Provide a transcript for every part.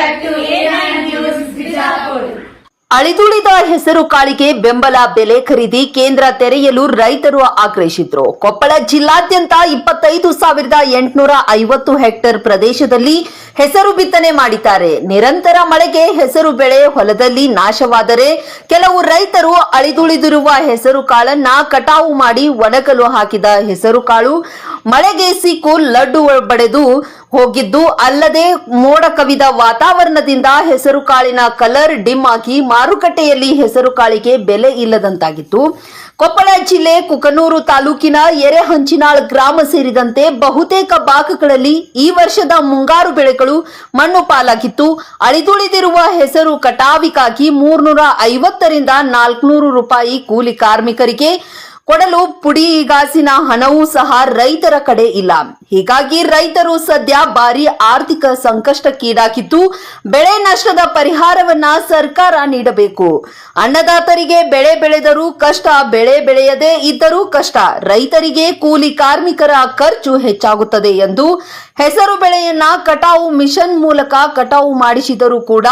Back to A9 News, Bijapur. ಅಳಿದುಳಿದ ಹೆಸರು ಕಾಳಿಗೆ ಬೆಂಬಲ ಬೆಲೆ ಖರೀದಿ ಕೇಂದ್ರ ತೆರೆಯಲು ರೈತರು ಆಗ್ರಹಿಸಿದ್ರು. ಕೊಪ್ಪಳ ಜಿಲ್ಲಾದ್ಯಂತ ಇಪ್ಪತ್ತೈದು ಸಾವಿರದ ಎಂಟುನೂರ ಐವತ್ತು ಹೆಕ್ಟೇರ್ ಪ್ರದೇಶದಲ್ಲಿ ಹೆಸರು ಬಿತ್ತನೆ ಮಾಡಿದ್ದಾರೆ. ನಿರಂತರ ಮಳೆಗೆ ಹೆಸರು ಬೆಳೆ ಹೊಲದಲ್ಲಿ ನಾಶವಾದರೆ ಕೆಲವು ರೈತರು ಅಳಿದುಳಿದಿರುವ ಹೆಸರು ಕಾಳನ್ನ ಕಟಾವು ಮಾಡಿ ಒಣಗಲು ಹಾಕಿದ ಹೆಸರು ಕಾಳು ಮಳೆಗೆ ಸಿಕ್ಕು ಲಡ್ಡು ಬಡೆದು ಹೋಗಿದ್ದು ಅಲ್ಲದೆ ಮೋಡ ಕವಿದ ವಾತಾವರಣದಿಂದ ಹೆಸರು ಕಾಳಿನ ಕಲರ್ ಡಿಮ್ ಆಗಿ ಮಾರುಕಟ್ಟೆಯಲ್ಲಿ ಹೆಸರು ಕಾಳಿಗೆ ಬೆಲೆ ಇಲ್ಲದಂತಾಗಿತ್ತು. ಕೊಪ್ಪಳ ಜಿಲ್ಲೆ ಕುಕನೂರು ತಾಲೂಕಿನ ಎರೆಹಂಚಿನಾಳ್ ಗ್ರಾಮ ಸೇರಿದಂತೆ ಬಹುತೇಕ ಭಾಗಗಳಲ್ಲಿ ಈ ವರ್ಷದ ಮುಂಗಾರು ಬೆಳೆಗಳು ಮಣ್ಣು ಪಾಲಾಗಿತ್ತು. ಅಳಿದುಳಿದಿರುವ ಹೆಸರು ಕಟಾವಿಗಾಗಿ ಮೂರ್ನೂರ ಐವತ್ತರಿಂದ ನಾಲ್ಕುನೂರು ರೂಪಾಯಿ ಕೂಲಿ ಕಾರ್ಮಿಕರಿಗೆ ಕೊಡಲು ಪುಡಿಗಾಸಿನ ಹಣವೂ ಸಹ ರೈತರ ಕಡೆ ಇಲ್ಲ. ಹೀಗಾಗಿ ರೈತರು ಸದ್ಯ ಭಾರಿ ಆರ್ಥಿಕ ಸಂಕಷ್ಟಕ್ಕೀಡಾಗಿದ್ದು, ಬೆಳೆ ನಷ್ಟದ ಪರಿಹಾರವನ್ನ ಸರ್ಕಾರ ನೀಡಬೇಕು. ಅನ್ನದಾತರಿಗೆ ಬೆಳೆ ಬೆಳೆದರೂ ಕಷ್ಟ, ಬೆಳೆ ಬೆಳೆಯದೇ ಇದ್ದರೂ ಕಷ್ಟ. ರೈತರಿಗೆ ಕೂಲಿ ಕಾರ್ಮಿಕರ ಖರ್ಚು ಹೆಚ್ಚಾಗುತ್ತದೆ ಎಂದು ಹೆಸರು ಬೆಳೆಯನ್ನ ಕಟಾವು ಮಿಷನ್ ಮೂಲಕ ಕಟಾವು ಮಾಡಿಸಿದರೂ ಕೂಡ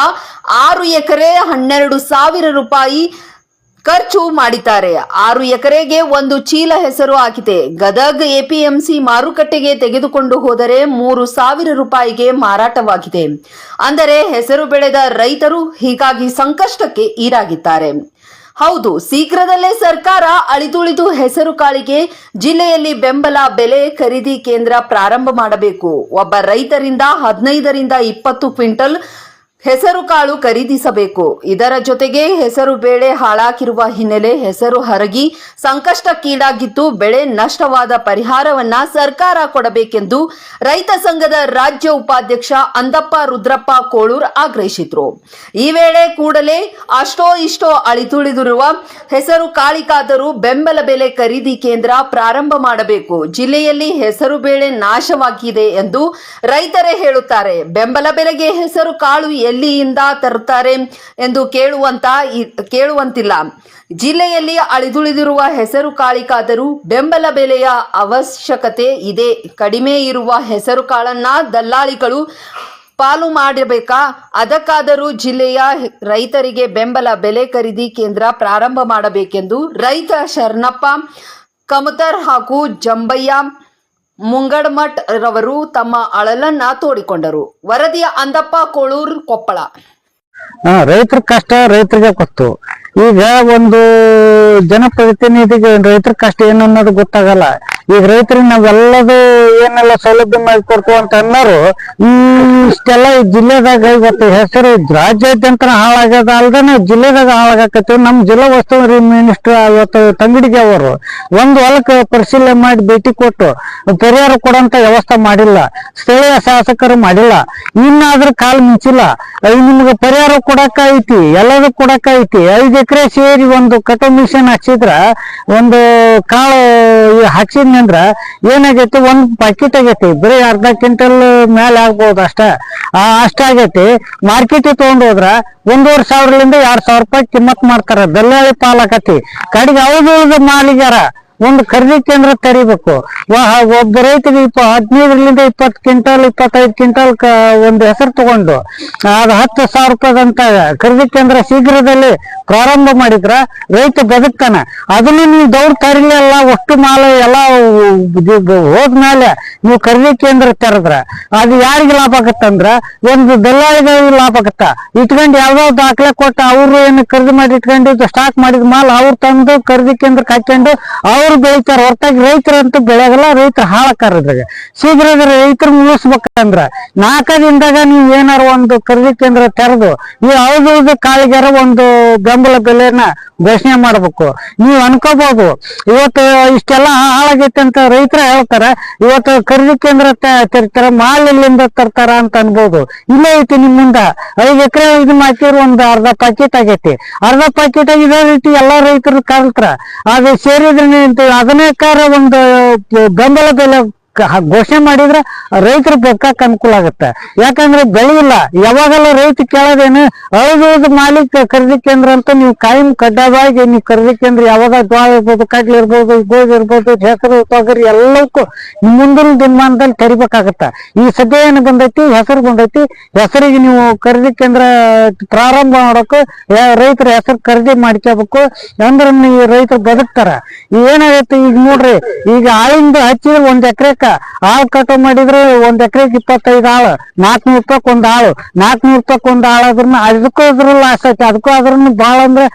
ಆರು ಎಕರೆ ಹನ್ನೆರಡು ಸಾವಿರ ರೂಪಾಯಿ ಖರ್ಚು ಮಾಡಿದ್ದಾರೆ. ಆರು ಎಕರೆಗೆ ಒಂದು ಚೀಲ ಹೆಸರು ಆಗಿದೆ. ಗದಗ್ ಎಪಿಎಂಸಿ ಮಾರುಕಟ್ಟೆಗೆ ತೆಗೆದುಕೊಂಡು ಹೋದರೆ ಮೂರು ಸಾವಿರ ರೂಪಾಯಿಗೆ ಮಾರಾಟವಾಗಿದೆ. ಅಂದರೆ ಹೆಸರು ಬೆಳೆದ ರೈತರು ಹೀಗಾಗಿ ಸಂಕಷ್ಟಕ್ಕೆ ಈಡಾಗಿದ್ದಾರೆ. ಹೌದು, ಶೀಘ್ರದಲ್ಲೇ ಸರ್ಕಾರ ಅಳಿದುಳಿದು ಹೆಸರು ಕಾಳಿಗೆ ಜಿಲ್ಲೆಯಲ್ಲಿ ಬೆಂಬಲ ಬೆಲೆ ಖರೀದಿ ಕೇಂದ್ರ ಪ್ರಾರಂಭ ಮಾಡಬೇಕು. ಒಬ್ಬ ರೈತರಿಂದ ಹದಿನೈದರಿಂದ ಇಪ್ಪತ್ತು ಕ್ವಿಂಟಲ್ ಹೆಸರು ಕಾಳು ಖರೀದಿಸಬೇಕು. ಇದರ ಜೊತೆಗೆ ಹೆಸರು ಬೇಳೆ ಹಾಳಾಗಿರುವ ಹಿನ್ನೆಲೆ ಹೆಸರು ಹರಗಿ ಸಂಕಷ್ಟಕ್ಕೀಡಾಗಿದ್ದು ಬೆಳೆ ನಷ್ಟವಾದ ಪರಿಹಾರವನ್ನ ಸರ್ಕಾರ ಕೊಡಬೇಕೆಂದು ರೈತ ಸಂಘದ ರಾಜ್ಯ ಉಪಾಧ್ಯಕ್ಷ ಅಂದಪ್ಪ ರುದ್ರಪ್ಪ ಕೋಳೂರ್ ಆಗ್ರಹಿಸಿದ್ರು. ಈ ವೇಳೆ ಕೂಡಲೇ ಅಷ್ಟೋ ಇಷ್ಟೋ ಅಳಿತುಳಿದಿರುವ ಹೆಸರು ಕಾಳಿಕಾದರೂ ಬೆಂಬಲ ಬೆಲೆ ಖರೀದಿ ಕೇಂದ್ರ ಪ್ರಾರಂಭ ಮಾಡಬೇಕು. ಜಿಲ್ಲೆಯಲ್ಲಿ ಹೆಸರು ಬೇಳೆ ನಾಶವಾಗಿದೆ ಎಂದು ರೈತರೇ ಹೇಳುತ್ತಾರೆ. ಬೆಂಬಲ ಬೆಲೆಗೆ ಹೆಸರು ಕಾಳು ಎಲ್ಲಿಯಿಂದ ತರುತ್ತಾರೆ ಎಂದು ಕೇಳುವಂತ ಕೇಳುವಂತಿಲ್ಲ. ಜಿಲ್ಲೆಯಲ್ಲಿ ಅಳಿದುಳಿದಿರುವ ಹೆಸರು ಕಾಳಿಗಾದರೂ ಬೆಂಬಲ ಬೆಲೆಯ ಅವಶ್ಯಕತೆ ಇದೆ. ಕಡಿಮೆ ಇರುವ ಹೆಸರು ಕಾಳನ್ನ ದಲ್ಲಾಳಿಗಳು ಪಾಲು ಮಾಡಬೇಕಾ? ಅದಕ್ಕಾದರೂ ಜಿಲ್ಲೆಯ ರೈತರಿಗೆ ಬೆಂಬಲ ಬೆಲೆ ಖರೀದಿ ಕೇಂದ್ರ ಪ್ರಾರಂಭ ಮಾಡಬೇಕೆಂದು ರೈತ ಶರಣಪ್ಪ ಕಮತರ್ ಹಾಗೂ ಜಂಬಯ್ಯ ಮುಂಗಡಮಠ್ ರವರು ತಮ್ಮ ಅಳಲನ್ನ ತೋಡಿಕೊಂಡರು. ವರದಿಯ ಅಂದಪ್ಪ ಕೋಳೂರ್ ಕೊಪ್ಪಳ. ಹಾ, ರೈತರ ಕಷ್ಟ ರೈತರಿಗೆ ಗೊತ್ತು. ಈಗ ಒಂದು ಜನಪ್ರತಿನಿಧಿಗೆ ರೈತರ ಕಷ್ಟ ಏನು ಅನ್ನೋದು ಗೊತ್ತಾಗಲ್ಲ. ಈಗ ರೈತರಿಗೆ ನಾವೆಲ್ಲದೂ ಏನೆಲ್ಲ ಸೌಲಭ್ಯ ಮಾಡಿಕೊಡ್ತು ಅಂತ ಅನ್ನೋರು ಇಷ್ಟೆಲ್ಲ ಈ ಜಿಲ್ಲೆದಾಗ ಇವತ್ತು ಹೆಸರು ರಾಜ್ಯಾದ್ಯಂತ ಹಾಳಾಗ್ಯದ ಅಲ್ದೇನೆ ಜಿಲ್ಲೆದಾಗ ಹಾಳಾಗಕತ್ತಿ ನಮ್ಮ ಜಿಲ್ಲಾ ಉಸ್ತುವಾರಿ ಮಿನಿಸ್ಟರ್ ಇವತ್ತು ತಂಗಡಿಗೆ ಅವರು ಒಂದು ಹೊಲಕ್ಕೆ ಪರಿಶೀಲನೆ ಮಾಡಿ ಭೇಟಿ ಕೊಟ್ಟು ಪರಿಹಾರ ಕೊಡಂತ ವ್ಯವಸ್ಥೆ ಮಾಡಿಲ್ಲ. ಸ್ಥಳೀಯ ಶಾಸಕರು ಮಾಡಿಲ್ಲ. ಇನ್ನಾದ್ರೂ ಕಾಲ್ ಮುಂಚಿಲ್ಲ. ನಿಮ್ಗೆ ಪರಿಹಾರ ಕೊಡಕ ಐತಿ ಎಲ್ಲದೂ ಕೊಡಕ ಐತಿ ಐದು ಎಕರೆ ಸೇರಿ ಒಂದು ಕಟೋ ಮಿಷನ್ ಹಚ್ಚಿದ್ರ ಒಂದು ಕಾಳು ಹಾಕ್ಸಿದ್ನಂದ್ರ ಏನಾಗೈತಿ, ಒಂದ್ ಪಾಕೆಟ್ ಆಗೈತಿ, ಬರೀ ಅರ್ಧ ಕ್ವಿಂಟಲ್ ಮ್ಯಾಲ ಆಗ್ಬೋದು ಅಷ್ಟ. ಆ, ಅಷ್ಟ ಆಗೈತಿ. ಮಾರ್ಕೆಟ್ ತಗೊಂಡ್ ಹೋದ್ರ ಒಂದೂವರೆ ಸಾವಿರಲಿಂದ ಎರಡ್ ಸಾವಿರ ರೂಪಾಯಿ ಕಿಮ್ಮತ್ ಮಾಡ್ತಾರ. ದಲ್ಲಾಳಿ ಪಾಲಾಕತಿ. ಕಡೆಗೆ ಅವ್ರದ್ದು ಮಾಲಿಗಾರ ಒಂದು ಖರೀದಿ ಕೇಂದ್ರ ತೆರಿಬೇಕು. ಒಬ್ಬ ರೈತರಿಗೆ ಇಪ್ಪ ಹದಿನೈದರಿಂದ ಇಪ್ಪತ್ ಕ್ವಿಂಟಲ್ ಇಪ್ಪತ್ತೈದು ಕ್ವಿಂಟಲ್ ಒಂದು ಹೆಸರು ತಗೊಂಡು, ಅದು ಹತ್ತು ಸಾವಿರ ರೂಪಾಯಿದಂತ ಖರೀದಿ ಕೇಂದ್ರ ಶೀಘ್ರದಲ್ಲಿ ಪ್ರಾರಂಭ ಮಾಡಿದ್ರ ರೈತ ಬದುಕ್ತಾನ. ಅದನ್ನ ನೀವು ದೌಡ್ ಅಲ್ಲ ಒಟ್ಟು ಮಾಲ ಎಲ್ಲ ಹೋದ್ಮೇಲೆ ನೀವು ಖರೀದಿ ಕೇಂದ್ರ ತೆರೆದ್ರ, ಅದು ಯಾರಿಗೆ ಲಾಭ ಆಗತ್ತಂದ್ರ ಒಂದು ದಲ್ಲಾಳಿಗಳಿಗೆ ಲಾಭ ಆಗತ್ತ. ಇಟ್ಕೊಂಡು ಯಾವ್ದೋ ದಾಖಲೆ ಕೊಟ್ಟು ಅವ್ರು ಏನು ಖರೀದಿ ಮಾಡಿ ಇಟ್ಕೊಂಡು ಸ್ಟಾಕ್ ಮಾಡಿದ ಮಾಲ್ ಅವ್ರು ತಂದು ಖರೀದಿ ಕೇಂದ್ರಕ್ಕೆ ಹಾಕೊಂಡು ಅವ್ರು ಬೆಳಿತಾರ. ಹೊರತಾಗಿ ರೈತರಂತೂ ಬೆಳೆಯಲ್ಲ, ರೈತರು ಹಾಳಕ್ಕಾರ ಇದ್ರಾಗ. ರೈತರು ಮುಗಿಸ್ಬೇಕಂದ್ರ ನಾಲ್ಕದಿಂದಾಗ ನೀವು ಏನಾರ ಒಂದು ಖರೀದಿ ಕೇಂದ್ರ ತೆರೆದು ಈ ಅವ್ರದ್ದು ಕಾಳಿಗಾರ ಒಂದು ಬೆಂಬಲ ಬೆಲೆಯನ್ನ ಘೋಷಣೆ ಮಾಡ್ಬೇಕು. ನೀವು ಅನ್ಕೋಬಹುದು ಇವತ್ತು ಇಷ್ಟೆಲ್ಲ ಹಾಳಾಗೈತೆ ಅಂತ ರೈತರ ಹೇಳ್ತಾರೆ. ಇವತ್ತು ಖರೀದಿ ಕೇಂದ್ರ ತೆರಿತಾರೆ ಮಾಲ್ ಎಲ್ಲಿಂದ ತರ್ತಾರ ಅಂತ ಅನ್ಬೋದು. ಇಲ್ಲೇ ಐತಿ ನಿಮ್ ಮುಂದ. ಐದು ಎಕರೆ ಇದು ಹಾಕಿದ್ರು ಒಂದು ಅರ್ಧ ಪ್ಯಾಕೆಟ್ ಆಗೈತಿ. ಅರ್ಧ ಪ್ಯಾಕೆಟ್ ಇದೇ ರೀತಿ ಎಲ್ಲಾ ರೈತರು ಕಲ್ತಾರ ಅದು ಸೇರಿದ್ರೆ ಅದನ್ನೇ ಕಾರ ಒಂದು, ಬೆಂಬಲ ಬೆಲೆ ಘೋಷಣೆ ಮಾಡಿದ್ರೆ ರೈತರ ಬೆಕ್ಕಕ್ಕೆ ಅನುಕೂಲ ಆಗುತ್ತೆ. ಯಾಕಂದ್ರೆ ಬೆಳೆ ಇಲ್ಲ. ಯಾವಾಗೆಲ್ಲ ರೈತ ಕೇಳೋದೇನು ಅಳದು ಮಾಲೀಕ ಖರೀದಿ ಕೇಂದ್ರ ಅಂತ ನೀವು ಕಾಯಂ ಕಡ್ಡಾಯವಾಗಿ ನೀವು ಖರೀದಿ ಕೇಂದ್ರ ಯಾವಾಗ ಜ್ವಾಳ ಇರ್ಬೋದು, ಕಡ್ಲೆ ಇರ್ಬೋದು, ಗೋಧಿ ಇರ್ಬೋದು, ಹೆಸರು, ತೊಗರಿ ಎಲ್ಲಕ್ಕೂ ಮುಂದಿನ ದಿನಮಾನದಲ್ಲಿ ತೆರಿಬೇಕಾಗತ್ತ. ಈ ಸದ್ಯ ಏನು ಬಂದೈತಿ? ಹೆಸರು ಬಂದೈತಿ. ಹೆಸರಿಗೆ ನೀವು ಖರೀದಿ ಕೇಂದ್ರ ಪ್ರಾರಂಭ ಮಾಡೋಕೆ ರೈತರ ಹೆಸರು ಖರೀದಿ ಮಾಡ್ಕೋಬೇಕು. ಅಂದ್ರೆ ನೀವು ರೈತರು ಬದುಕ್ತಾರ. ಏನಾಗೈತಿ ಈಗ ನೋಡ್ರಿ, ಈಗ ಆಳಿಂದ ಹಚ್ಚಿದ್ರೆ ಒಂದ್ ಎಕರೆಕ ಆಳ್ ಕಟಾವ್ ಮಾಡಿದ್ರೆ ಒಂದ್ ಎಕರೆಗೆ ಇಪ್ಪತ್ತೈದು ಆಳು ನಾಲ್ಕನೂರ್ ರೂಪಾಯಿ ಒಂದ್ ಆಳು ನಾಲ್ಕನೂರ್ ರೂಪಾಯಿ ಒಂದ್ ಆಳು ಅದ್ರನ್ನ ಅದಕ್ಕೂ ಅದ್ರ ಲಾಸ್ ಐತಿ ಅದಕ್ಕೂ ಅದ್ರನ್ನ ಬಾಳ ಅಂದ್ರೆ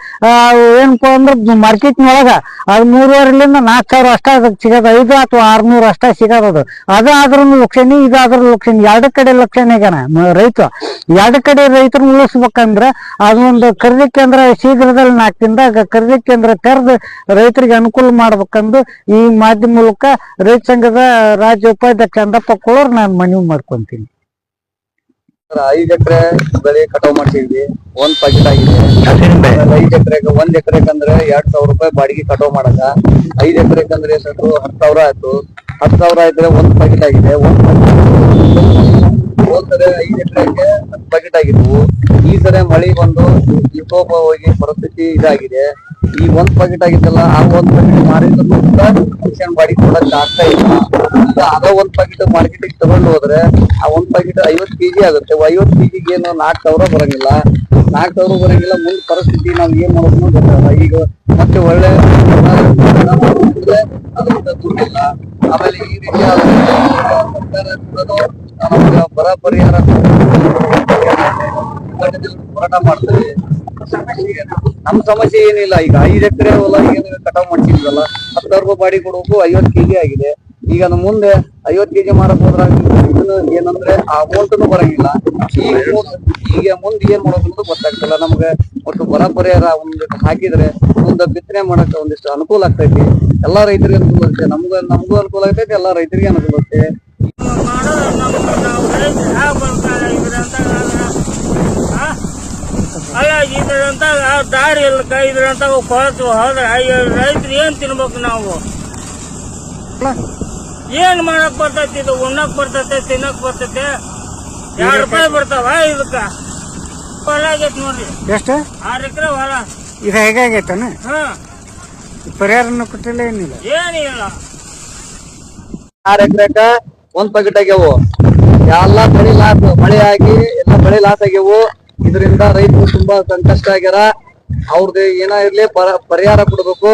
ಏನಪ್ಪಾ ಅಂದ್ರೆ ಮಾರ್ಕೆಟ್ನೊಳಗ ಅದ್ ಮೂರುವರೆಲಿಂದ ನಾಲ್ಕು ಸಾವಿರ ಅಷ್ಟ ಅದಕ್ಕೆ ಸಿಗೋದು, ಐದು ಅಥವಾ ಆರ್ನೂರು ಅಷ್ಟ ಸಿಗೋದು ಅದು. ಅದು ಆದ್ರೂ ಲಕ್ಷಣಿ ಇದು ಆದ್ರೂ ಲಕ್ಷಣಿ ಎರಡು ಕಡೆ ಲಕ್ಷಣ ಈಗನ ರೈತ ಎರಡು ಕಡೆ ರೈತರು ಉಳಿಸ್ಬೇಕಂದ್ರ ಅದೊಂದು ಖರೀದಿ ಕೇಂದ್ರ ಶೀಘ್ರದಲ್ಲಿ ನಾಲ್ಕು ದಿನದಾಗ ಖರೀದಿ ಕೇಂದ್ರ ತೆರೆದು ರೈತರಿಗೆ ಅನುಕೂಲ ಮಾಡ್ಬೇಕಂದು ಈ ಮಾಧ್ಯಮ ಮೂಲಕ ರೈತ ಸಂಘದ ರಾಜ್ಯ ಉಪಾಧ್ಯಕ್ಷ ಅಂದಪ್ಪ ಕೋಳರ್ ನಾನು ಮನವಿ ಮಾಡ್ಕೊಂತೀನಿ. ಐದ್ ಎಕರೆ ಬೆಳೆ ಕಟಾವ್ ಮಾಡ್ಸಿದ್ವಿ, ಒಂದ್ ಪಾಕೆಟ್ ಆಗಿದೆ. ಐದ್ ಎಕರೆಗೆ ಒಂದ್ ಎಕರೆಗೆ ಅಂದ್ರೆ ಎರಡ್ ಸಾವಿರ ರೂಪಾಯಿ ಬಾಡಿಗೆ ಕಟಾವ್ ಮಾಡಕ ಐದ್ ಎಕರೆಗೆ ಅಂದ್ರೆ ಎಷ್ಟು ಹತ್ತು ಸಾವಿರ ಆಯ್ತು. ಹತ್ತು ಸಾವಿರ ಆಯ್ತಾರೆ ಒಂದ್ ಪಾಕೆಟ್ ಆಗಿದೆ. ಒಂದ್ ಹೋದ್ ಐದ್ ಎಕರೆಗೆ ಹತ್ತು ಪಾಕೆಟ್ ಆಗಿದ್ವು. ಈ ಸರಿ ಮಳಿ ಬಂದು ವಿಕೋಪ ಹೋಗಿ ಪರಿಸ್ಥಿತಿ ಇದಾಗಿದೆ. ಈ ಒಂದ್ ಪಾಕೆಟ್ ಆಗಿದ್ದಲ್ಲ ಆ ಒಂದ್ ಪಾಕೆಟ್ ಮಾರಿದ್ರು ಕೂಡ ಮಾಡಿ ಕೊಡಕ್ ಆಗ್ತಾ ಇಲ್ಲ. ಈಗ ಅದ ಒಂದ್ ಪಾಕೆಟ್ ಮಾರ್ಕೆಟಿಗೆ ತಗೊಂಡು ಹೋದ್ರೆ, ಆ ಒಂದ್ ಪಾಕೆಟ್ ಐವತ್ ಕೆಜಿ ಆಗುತ್ತೆ. ಐವತ್ ಕೆಜಿಗೆ ಏನು ನಾಲ್ಕ್ ಸಾವಿರ ಬರಂಗಿಲ್ಲ. ನಾಲ್ಕ್ ಸಾವಿರ ಬರಂಗಿಲ್ಲ, ಮುಂದ್ ಪರಿಸ್ಥಿತಿ ನಾವ್ ಏನ್ ಮಾಡೋದು ಗೊತ್ತಾಗಲ್ಲ ಈಗ ಮತ್ತೆ ಒಳ್ಳೆ ಅದರಿಂದ ದುಡ್ಡಿಲ್ಲ ಆಮೇಲೆ ಈ ರೀತಿ ಸರ್ಕಾರ ಬರ ಪರಿಹಾರ ಹೋರಾಟ ಮಾಡ್ತಾರೆ. ನಮ್ ಸಮಸ್ಯೆ ಏನಿಲ್ಲ, ಈಗ ಐದ್ ಎಕರೆ ಹೊಲ ಏನು ಕಟಾವ್ ಮಾಡ್ಸಿದ್ವಲ್ಲ ಹತ್ತು ಸಾವಿರ ರೂಪಾಯಿ ಬಾಡಿ ಕೊಡೋಕು ಐವತ್ ಕೆಜಿ ಆಗಿದೆ. ಈಗ ನಮ್ ಮುಂದೆ ಐವತ್ ಕೆಜಿ ಮಾರಕ್ ಹೋದ್ರ ಇದನ್ನು ಏನಂದ್ರೆ ಆ ಅಮೌಂಟ್ನು ಬರಂಗಿಲ್ಲ. ಈಗ ಈಗ ಏನ್ ಮಾಡೋದು ಗೊತ್ತಾಗ್ತಿಲ್ಲ. ನಮ್ಗೆ ಒಟ್ಟು ಬರ ಪರಿಹಾರ ಒಂದು ಹಾಕಿದ್ರೆ ಮುಂದೆ ಬಿತ್ತನೆ ಮಾಡಕ್ ಒಂದಿಷ್ಟು ಅನುಕೂಲ ಆಗ್ತೈತಿ. ಎಲ್ಲಾ ರೈತರಿಗೆ ಅನುಕೂಲ ಆಗುತ್ತೆ ನಮ್ಗ, ನಮಗೂ ಅನುಕೂಲ ಆಗ್ತೈತಿ, ಎಲ್ಲಾ ರೈತರಿಗೆ ಅನುಕೂಲ ಆಗುತ್ತೆ ಅಲ್ಲ ಆ ದಾರಿ ಇಲ್ಲ ಇದ್ರಂತ ಕೊಳತು ಹೋದ್ರೆ ರೈತರು ಏನ್ ತಿನ್ಬೇಕು ನಾವು? ಏನ್ ಮಾಡಕ್ ಬರ್ತೈತಿ ಇದು? ಉಣ್ಣಕ್ ಬರ್ತೈತೆ ತಿನ್ನಕ್ ಬರ್ತೈತೆ? ಎರಡು ರೂಪಾಯಿ ಬರ್ತಾವ ಇದಕ್ಕ? ಹೊಲ ಆಗೈತಿ ನೋಡ್ರಿ. ಎಷ್ಟು? ಆರ್ ಎಕರೆ ಹೊಲ. ಇದು ಹೇಗಾಗೈತನ ಹಾ. ಪರಿಹಾರನ ಕೊಟ್ಟಿಲ್ಲ ಏನಿಲ್ಲ. ಏನಿಲ್ಲ ಆರ್ ಎಕರೆಕ ಒಂದ್ ಪಾಕೆಟ್ ಆಗ್ಯಾವು. ಎಲ್ಲಾ ಬೆಳಿ ಲಾಸ್ ಮಳೆ ಆಗಿ ಎಲ್ಲಾ ಬೆಳಿ ಲಾಸ್ ಆಗ್ಯಾವು. ಇದರಿಂದ ರೈತರು ತುಂಬಾ ಸಂಕಷ್ಟ ಆಗ್ಯಾರ. ಅವ್ರದ್ದು ಏನ ಇರ್ಲಿ ಪರ- ಪರಿಹಾರ ಕೊಡ್ಬೇಕು.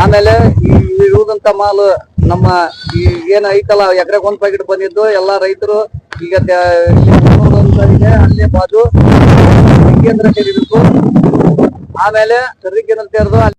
ಆಮೇಲೆ ಈ ಇರುವುದಂತ ಮಾಲು ನಮ್ಮ ಈ ಏನ್ ಐತಲ್ಲ ಎಕರೆಕ್ ಒಂದ್ ಪ್ಯಾಕೆಟ್ ಬಂದಿದ್ದು, ಎಲ್ಲಾ ರೈತರು ಈಗ ಅಲ್ಲೇ ಬಾಜು. ಕೇಂದ್ರ ತೆರಿಬೇಕು ಆಮೇಲೆ ಕೇಂದ್ರ ತೆರೆದು ಅಲ್ಲಿ